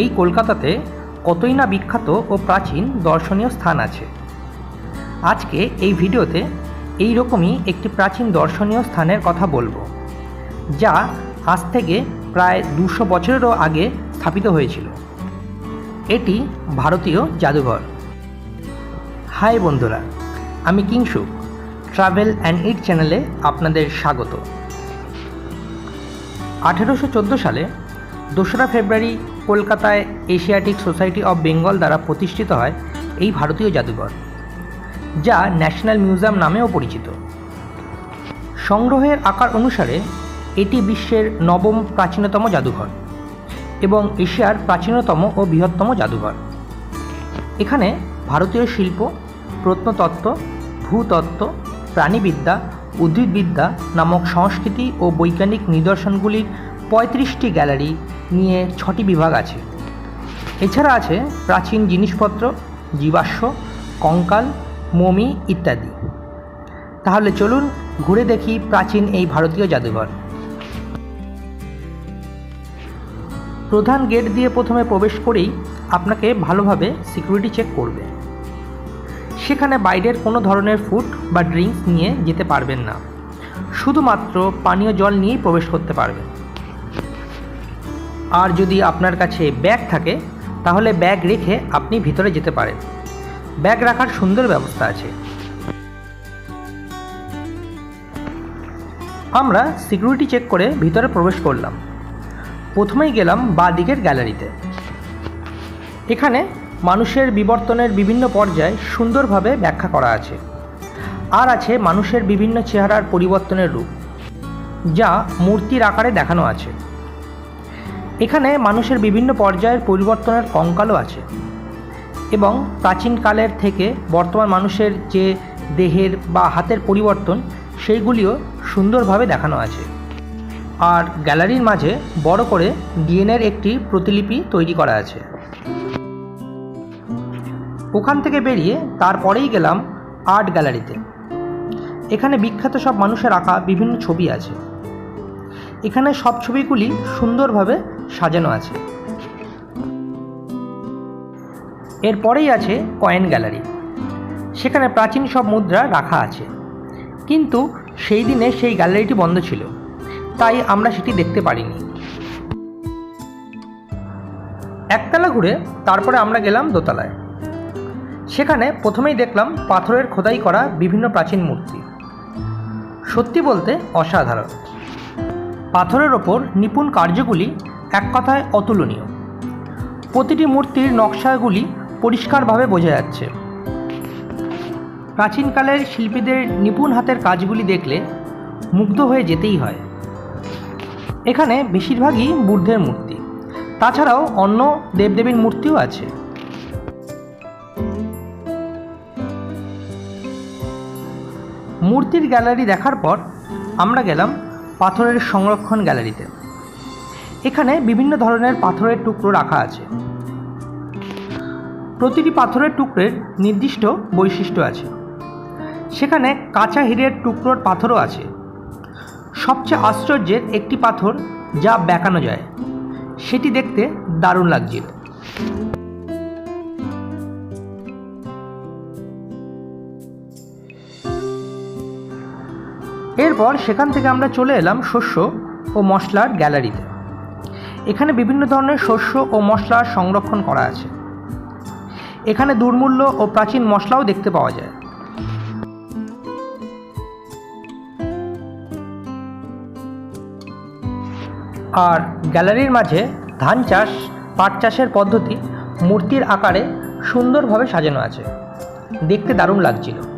এই কলকাতাতে কতই না বিখ্যাত ও প্রাচীন দর্শনীয় স্থান আছে। আজকে এই ভিডিওতে এই রকমই একটি প্রাচীন দর্শনীয় স্থানের কথা বলব, যা আজ থেকে প্রায় দুশো বছরেরও আগে স্থাপিত হয়েছিল। এটি ভারতীয় জাদুঘর। হাই বন্ধুরা, আমি কিংসুক ট্রাভেল অ্যান্ড ইট চ্যানেলে আপনাদের স্বাগত। আঠেরোশো চোদ্দ সালে দোসরা ফেব্রুয়ারি কলকাতায় এশিয়াটিক সোসাইটি অফ বেঙ্গল দ্বারা প্রতিষ্ঠিত হয় এই ভারতীয় জাদুঘর, যা ন্যাশনাল মিউজিয়াম নামেও পরিচিত। সংগ্রহের আকার অনুসারে, এটি বিশ্বের নবম প্রাচীনতম জাদুঘর এবং এশিয়ার প্রাচীনতম ও বৃহত্তম জাদুঘর। এখানে ভারতীয় শিল্প, প্রত্নতত্ত্ব, ভূতত্ত্ব, প্রাণীবিদ্যা, উদ্ভিদবিদ্যা নামক সংস্কৃতি ও বৈজ্ঞানিক নিদর্শনগুলির পঁয়ত্রিশটি গ্যালারি নিয়ে ছটি বিভাগ আছে। এছাড়া আছে প্রাচীন জিনিসপত্র, জীবাশ্ম, কঙ্কাল, মমি ইত্যাদি। তাহলে চলুন ঘুরে দেখি প্রাচীন এই ভারতীয় জাদুঘর। প্রধান গেট দিয়ে প্রথমে প্রবেশ করেই আপনাকে ভালোভাবে সিকিউরিটি চেক করবে। সেখানে বাইরের কোনো ধরনের ফুড বা ড্রিঙ্কস নিয়ে যেতে পারবেন না। শুধুমাত্র পানীয় জল নিয়েই প্রবেশ করতে পারবেন। আর যদি আপনার কাছে ব্যাগ থাকে, তাহলে ব্যাগ রেখে আপনি ভিতরে যেতে পারেন। ব্যাগ রাখার সুন্দর ব্যবস্থা আছে। আমরা সিকিউরিটি চেক করে ভিতরে প্রবেশ করলাম। প্রথমেই গেলাম বাঁ দিকের গ্যালারিতে। এখানে মানুষের বিবর্তনের বিভিন্ন পর্যায় সুন্দরভাবে ব্যাখ্যা করা আছে। আর আছে মানুষের বিভিন্ন চেহারার পরিবর্তনের রূপ, যা মূর্তির আকারে দেখানো আছে। এখানে মানুষের বিভিন্ন পর্যায়ের পরিবর্তনের কঙ্কালও আছে। এবং প্রাচীনকালের থেকে বর্তমান মানুষের যে দেহের বা হাতের পরিবর্তন, সেইগুলিও সুন্দরভাবে দেখানো আছে। আর গ্যালারির মাঝে বড় করে ডিএনএর একটি প্রতিলিপি তৈরি করা আছে। ওখান থেকে বেরিয়ে তারপরেই গেলাম আর্ট গ্যালারিতে। এখানে বিখ্যাত সব মানুষের আঁকা বিভিন্ন ছবি আছে। এখানে সব ছবিগুলি সুন্দরভাবে সাজানো আছে। এরপরেই আছে কয়েন গ্যালারি। সেখানে প্রাচীন সব মুদ্রা রাখা আছে। কিন্তু সেই দিনে সেই গ্যালারিটি বন্ধ ছিল। তাই আমরা সেটি দেখতে পারিনি। একতলা ঘুরে তারপরে আমরা গেলাম দোতলায়। সেখানে প্রথমেই দেখলাম পাথরের খোদাই করা বিভিন্ন প্রাচীন মূর্তি। সত্যি বলতে অসাধারণ। পাথরের ওপর নিপুণ কার্যগুলি এক কথায় অতুলনীয়। প্রতিটি মূর্তির নকশাগুলি পরিষ্কারভাবে বোঝা যাচ্ছে। প্রাচীনকালের শিল্পীদের নিপুণ হাতের কাজগুলি দেখলে মুগ্ধ হয়ে যেতেই হয়। এখানে বেশিরভাগই বুদ্ধের মূর্তি। তাছাড়াও অন্য দেবদেবীর মূর্তিও আছে। মূর্তির গ্যালারি দেখার পর আমরা গেলাম পাথরের সংরক্ষণ গ্যালারিতে। এখানে বিভিন্ন ধরনের পাথরের টুকরো রাখা আছে। প্রতিটি পাথরের টুকরের নির্দিষ্ট বৈশিষ্ট্য আছে। সেখানে কাঁচা হীরের টুকরোর পাথরও আছে। সবচেয়ে আশ্চর্যের একটি পাথর যা বেঁকানো যায়। সেটি দেখতে দারুণ লাগছিল এরপর সেখান থেকে আমরা চলে এলাম শস্য ও মশলার গ্যালারিতে। এখানে বিভিন্ন ধরনের শস্য ও মশলা সংরক্ষণ করা আছে। এখানে দুর্মূল্য ও প্রাচীন মশলাও দেখতে পাওয়া যায়। আর গ্যালারির মাঝে ধান চাষ, পাট চাষের পদ্ধতি, মূর্তির আকারে সুন্দরভাবে সাজানো আছে। দেখতে দারুণ লাগছিল।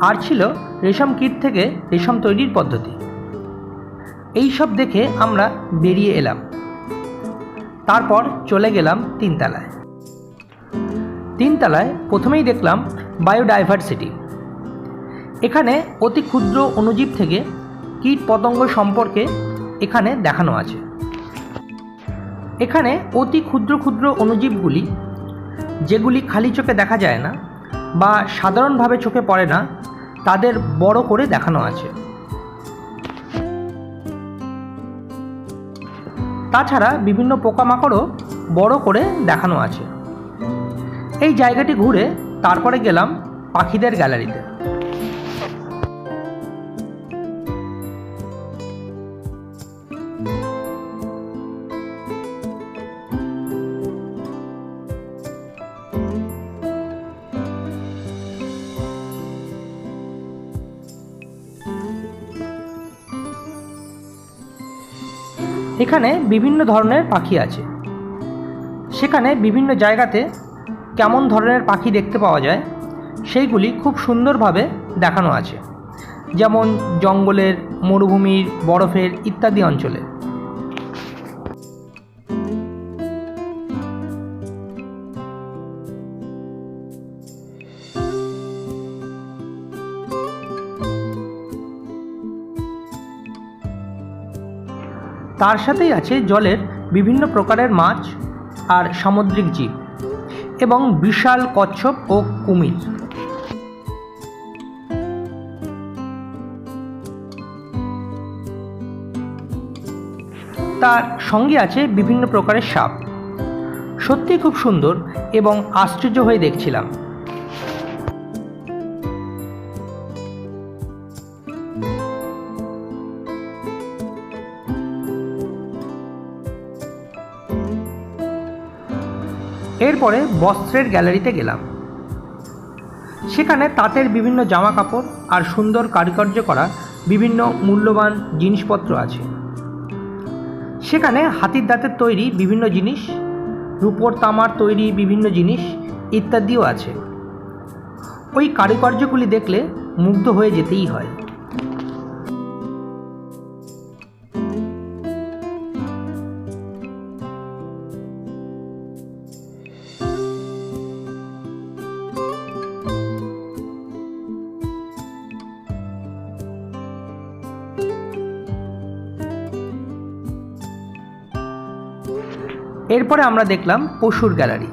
আর ছিল রেশম কীট থেকে রেশম তৈরির পদ্ধতি। এই সব দেখে আমরা বেরিয়ে এলাম। তারপর চলে গেলাম তিনতলায়। তিনতলায় প্রথমেই দেখলাম বায়োডাইভার্সিটি। এখানে অতি ক্ষুদ্র অণুজীব থেকে কীট পতঙ্গ সম্পর্কে এখানে দেখানো আছে। এখানে অতি ক্ষুদ্র ক্ষুদ্র অণুজীবগুলি, যেগুলি খালি চোখে দেখা যায় না বা সাধারণভাবে চোখে পড়ে না তাদের বড় করে দেখানো আছে। তাছাড়া বিভিন্ন পোকামাকড়ও বড় করে দেখানো আছে। এই জায়গাটি ঘুরে তারপরে গেলাম পাখিদের গ্যালারিতে। এখানে বিভিন্ন ধরনের পাখি আছে। সেখানে বিভিন্ন জায়গাতে কেমন ধরনের পাখি দেখতে পাওয়া যায়, সেইগুলি খুব সুন্দরভাবে দেখানো আছে। যেমন জঙ্গলের, মরুভূমির, বরফের ইত্যাদি অঞ্চলে। তার সাথেই আছে জলের বিভিন্ন প্রকারের মাছ আর সামুদ্রিক জীব এবং বিশাল কচ্ছপ ও কুমির। তার সঙ্গে আছে বিভিন্ন প্রকারের সাপ। সত্যি খুব সুন্দর এবং আশ্চর্য হয়ে দেখছিলাম। এরপরে বস্ত্রের গ্যালারিতে গেলাম। সেখানে তাঁতের বিভিন্ন জামা কাপড় আর সুন্দর কারুকার্য করা বিভিন্ন মূল্যবান জিনিসপত্র আছে। সেখানে হাতির দাঁতের তৈরি বিভিন্ন জিনিস, রূপোর তামার তৈরি বিভিন্ন জিনিস ইত্যাদিও আছে। ওই কারুকার্যগুলি দেখলে মুগ্ধ হয়ে যেতেই হয়। এরপরে আমরা দেখলাম পশুর গ্যালারি।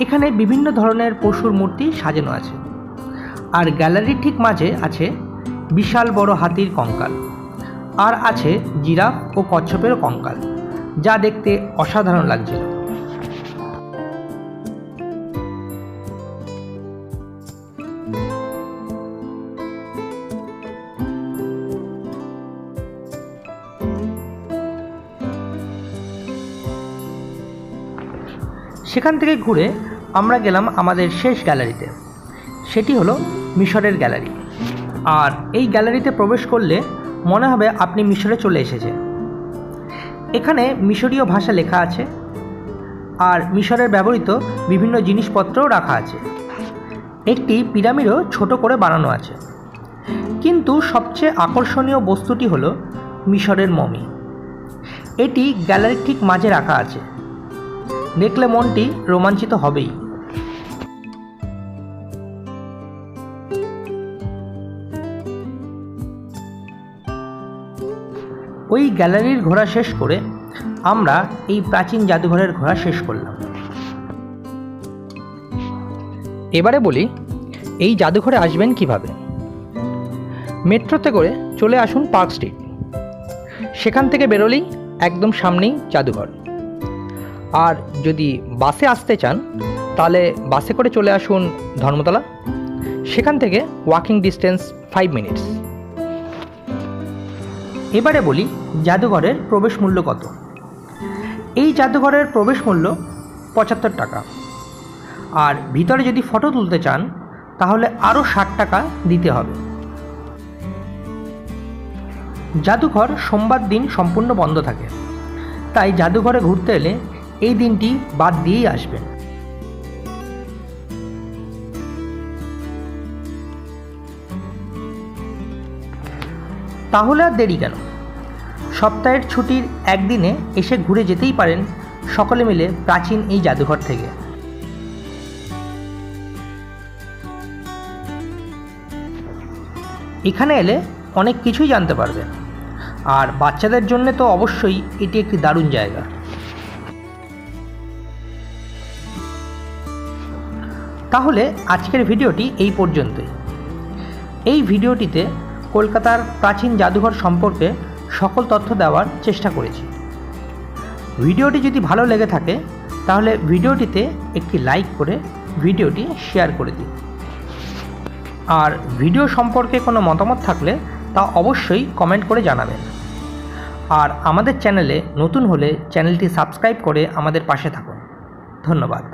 এখানে বিভিন্ন ধরনের পশুর মূর্তি সাজানো আছে। আর গ্যালারির ঠিক মাঝে আছে বিশাল বড় হাতির কঙ্কাল। আর আছে জিরাফ ও কচ্ছপের কঙ্কাল, যা দেখতে অসাধারণ লাগছিল। সেখান থেকে ঘুরে আমরা গেলাম আমাদের শেষ গ্যালারিতে। সেটি হলো মিশরের গ্যালারি। আর এই গ্যালারিতে প্রবেশ করলে মনে হবে আপনি মিশরে চলে এসেছেন। এখানে মিশরীয় ভাষা লেখা আছে আর মিশরের ব্যবহৃত বিভিন্ন জিনিসপত্রও রাখা আছে। একটি পিরামিডও ছোট করে বানানো আছে। কিন্তু সবচেয়ে আকর্ষণীয় বস্তুটি হলো মিশরের মমি। এটি গ্যালারির ঠিক মাঝে রাখা আছে। দেখলে মনটি রোমাঞ্চিত হবেই। ওই গ্যালারির ঘোরা শেষ করে আমরা এই প্রাচীন জাদুঘরের ঘোরা শেষ করলাম। এবারে বলি, এই জাদুঘরে আসবেন কীভাবে? মেট্রোতে করে চলে আসুন পার্ক স্ট্রিট। সেখান থেকে বেরোলেই একদম সামনেই জাদুঘর। আর যদি বাসে আসতে চান, তাহলে বাসে করে চলে আসুন ধর্মতলা। সেখান থেকে ওয়াকিং ডিস্টেন্স ফাইভ মিনিটস এবারে বলি জাদুঘরের প্রবেশ মূল্য কত? এই জাদুঘরের প্রবেশ মূল্য পঁচাত্তর টাকা। আর ভিতরে যদি ফটো তুলতে চান, তাহলে আরও ষাট টাকা দিতে হবে। জাদুঘর সোমবার দিন সম্পূর্ণ বন্ধ থাকে। তাই জাদুঘরে ঘুরতে এলে এই দিনটি বাদ দিয়েই আসবেন। তাহলে আর দেরি কেন? সপ্তাহের ছুটির একদিনে এসে ঘুরে যেতেই পারেন সকলে মিলে প্রাচীন এই জাদুঘর থেকে। এখানে এলে অনেক কিছুই জানতে পারবেন। আর বাচ্চাদের জন্য তো অবশ্যই এটি একটি দারুণ জায়গা। তাহলে আজকের ভিডিওটি এই পর্যন্তই। এই ভিডিওটিতে কলকাতার প্রাচীন জাদুঘর সম্পর্কে সকল তথ্য দেওয়ার চেষ্টা করেছি। ভিডিওটি যদি ভালো লেগে থাকে, তাহলে ভিডিওটিতে একটি লাইক করে ভিডিওটি শেয়ার করে দিন। আর ভিডিও সম্পর্কে কোনো মতামত থাকলে তা অবশ্যই কমেন্ট করে জানাবেন। আর আমাদের চ্যানেলে নতুন হলে চ্যানেলটি সাবস্ক্রাইব করে আমাদের পাশে থাকুন। ধন্যবাদ।